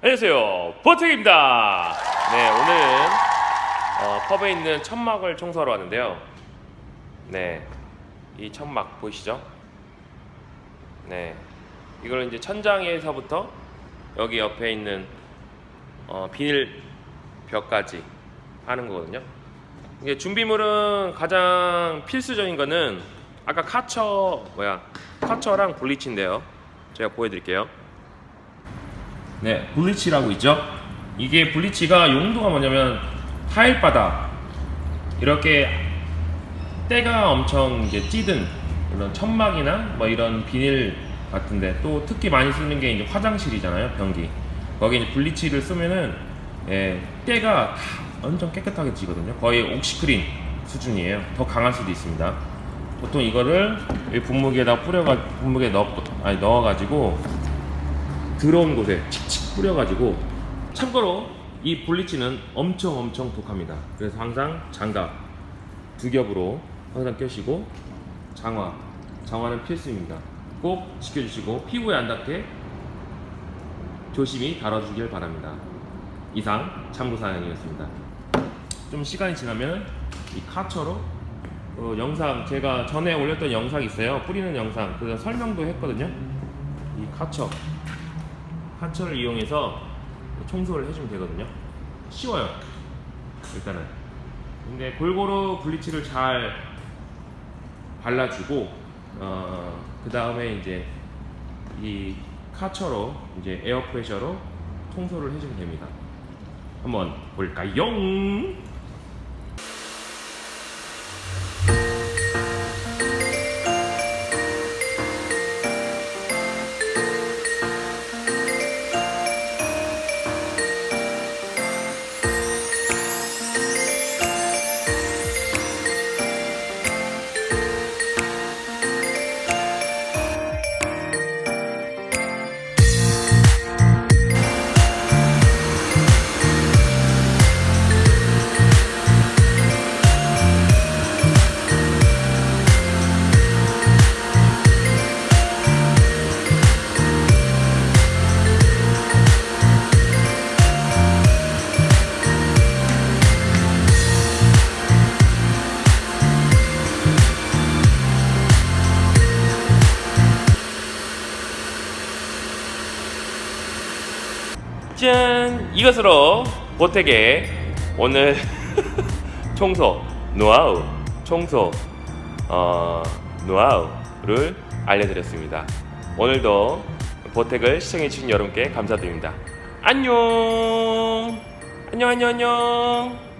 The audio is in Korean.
안녕하세요. 보택입니다. 네 오늘은 어, 펍에 있는 천막을 청소하러 왔는데요. 네이 천막 보이시죠? 네 이걸 이제 천장에서부터 여기 옆에 있는 어, 비닐 벽까지 하는 거거든요. 이게 준비물은 가장 필수적인 거는 아까 카처 뭐야 카처랑 블리치인데요. 제가 보여드릴게요 네, 블리치라고 있죠. 이게 블리치가 용도가 뭐냐면 타일 바닥 이렇게 때가 엄청 이제 찌든 이런 천막이나 뭐 이런 비닐 같은데 또 특히 많이 쓰는 게 이제 화장실이잖아요, 변기. 거기 이제 블리치를 쓰면은 예, 때가 다 엄청 깨끗하게 지거든요. 거의 옥시크린 수준이에요. 더 강할 수도 있습니다. 보통 이거를 이 분무기에다 뿌려가 분무기에 넣어 아니 넣어가지고 들어온 곳에 칙칙 뿌려가지고 참고로 이 블리치는 엄청 엄청 독합니다. 그래서 항상 장갑 두 겹으로 항상 껴시고 장화 장화는 필수입니다. 꼭 지켜주시고 피부에 안 닿게 조심히 다뤄주길 바랍니다. 이상 참고 사연이었습니다. 좀 시간이 지나면 이 카처로 어, 영상 제가 전에 올렸던 영상 있어요. 뿌리는 영상 그래서 설명도 했거든요. 이 카처 카처를 이용해서 청소를 해주면 되거든요. 쉬워요. 일단은. 근데 골고루 블리치를 잘 발라주고 어, 그 다음에 이제 이 카처로 이제 에어 프레셔로 청소를 해주면 됩니다. 한번 볼까요? 짠! 이것으로 보택의 오늘 청소 노하우 청소 어, 노하우를 알려드렸습니다. 오늘도 보택을 시청해주신 여러분께 감사드립니다. 안녕! 안녕 안녕 안녕!